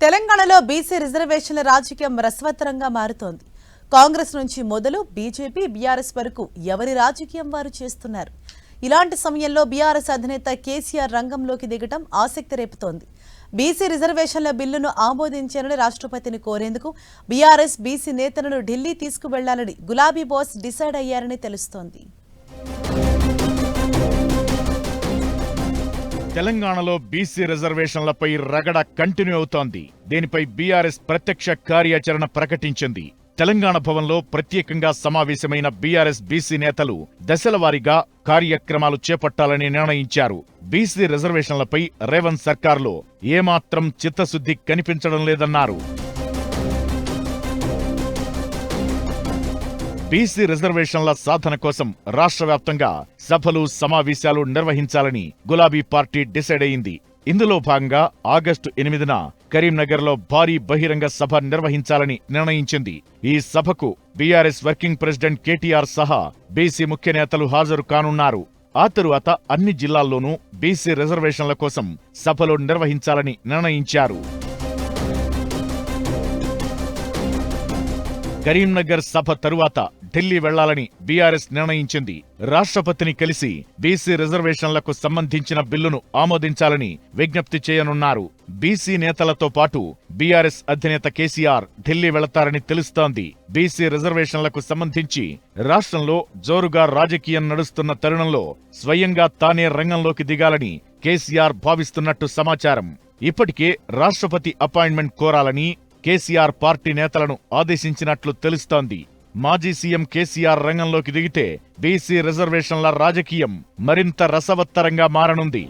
తెలంగాణలో బీసీ రిజర్వేషన్ల రాజకీయం రసవత్తరంగా మారుతోంది. కాంగ్రెస్ నుంచి మొదలు బీజేపీ బీఆర్ఎస్ వరకు ఎవరి రాజకీయం వారు చేస్తున్నారు? ఇలాంటి సమయంలో బీఆర్ఎస్ అధినేత కేసీఆర్ రంగంలోకి దిగటం ఆసక్తి రేపుతోంది. బీసీ రిజర్వేషన్ల బిల్లును ఆమోదించాలని రాష్ట్రపతిని కోరేందుకు బీఆర్ఎస్ బీసీ నేతలను ఢిల్లీ తీసుకువెళ్ళాలని గులాబీ బాస్ డిసైడ్ అయ్యారని తెలుస్తోంది. తెలంగాణలో బీసీ రిజర్వేషన్లపై రగడ కంటిన్యూ అవుతోంది. దీనిపై బీఆర్ఎస్ ప్రత్యక్ష కార్యాచరణ ప్రకటించింది. తెలంగాణ భవన్లో ప్రత్యేకంగా సమావేశమైన బీఆర్ఎస్ బీసీ నేతలు దశలవారీగా కార్యక్రమాలు చేపట్టాలని నిర్ణయించారు. బీసీ రిజర్వేషన్లపై రేవంత్ సర్కార్లో ఏమాత్రం చిత్తశుద్ధి కనిపించడం లేదన్నారు. బీసీ రిజర్వేషన్ల సాధన కోసం రాష్ట్ర వ్యాప్తంగా సభలు సమావేశాలు నిర్వహించాలని గులాబీ పార్టీ డిసైడ్ అయింది. ఇందులో భాగంగా ఆగస్టు ఎనిమిదిన కరీంనగర్లో భారీ బహిరంగ సభ నిర్వహించాలని నిర్ణయించింది. ఈ సభకు బీఆర్ఎస్ వర్కింగ్ ప్రెసిడెంట్ కేటీఆర్ సహా బీసీ ముఖ్య నేతలు హాజరు కానున్నారు. ఆ తరువాత అన్ని జిల్లాల్లోనూ బీసీ రిజర్వేషన్ల కోసం సభలు నిర్వహించాలని నిర్ణయించారు. కరీంనగర్ సభ తరువాత ఢిల్లీ వెళ్ళాలని బీఆర్ఎస్ నిర్ణయించింది. రాష్ట్రపతిని కలిసి బీసీ రిజర్వేషన్లకు సంబంధించిన బిల్లును ఆమోదించాలని విజ్ఞప్తి చేయనున్నారు. బీసీ నేతలతో పాటు బీఆర్ఎస్ అధినేత కేసీఆర్ ఢిల్లీ వెళతారని తెలుస్తోంది. బీసీ రిజర్వేషన్లకు సంబంధించి రాష్ట్రంలో జోరుగా రాజకీయం నడుస్తున్న తరుణంలో స్వయంగా తానే రంగంలోకి దిగాలని కేసీఆర్ భావిస్తున్నట్టు సమాచారం. ఇప్పటికే రాష్ట్రపతి అపాయింట్మెంట్ కోరాలని కేసీఆర్ పార్టీ నేతలను ఆదేశించినట్లు తెలుస్తోంది. మాజీ సీఎం కేసీఆర్ రంగంలోకి దిగితే బీసీ రిజర్వేషన్ల రాజకీయం మరింత రసవత్తరంగా మారనుంది.